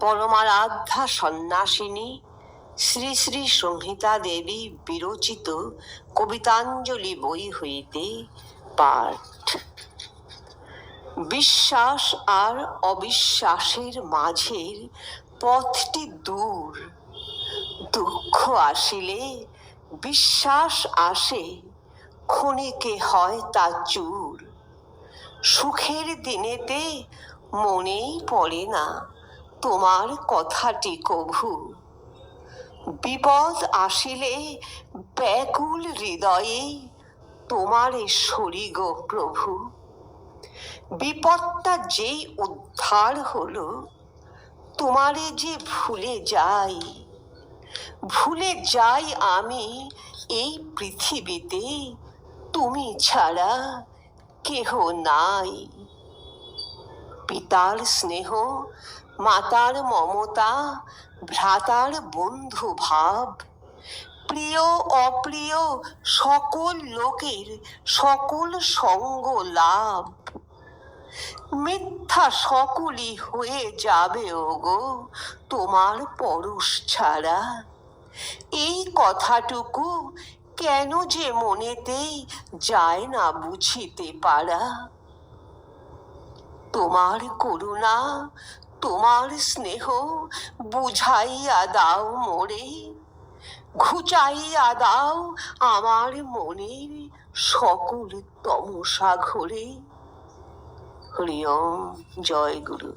পরমারাধ্যা সন্ন্যাসিনী, শ্রী শ্রী সংহিতা দেবী বিরচিত কবিতাঞ্জলি বই হইতে পাঠ। বিশ্বাস আর অবিশ্বাসের মাঝের পথটি দূর। দুঃখ আসিলে বিশ্বাস আসে, ক্ষণিকে হয় তা চুর। সুখের দিনেতে মনেই পড়ে না তোমার কথাটি কভু। বিপদ আসিলে ব্যাকুল হৃদয়ে তোমারে গো প্রভু। বিপদটা যেই উদ্ধার হলো, তোমারে যে ভুলে যাই ভুলে যাই আমি এই পৃথিবীতে, তুমি ছাড়া কেহ নাই। পিতার স্নেহ মাতার মমতা, ভ্রাতার বন্ধু ভাব। প্রিয়, অপ্রিয়, সকল লোকের সকল সঙ্গ লাভ। মিথ্যা সকলই হয়ে যাবে, ওগো, তোমার পরশ ছাড়া। এই কথাটুকু কেন যে মনেতেই যায় না বুঝিতে পারা? তোমার করুণা তোমার স্নেহ বুঝাইয়া দাও মোরে, ঘুচাইয়া দাও আমার মনের সকল তমসা ঘরে। হরিয়ম জয় গুরু।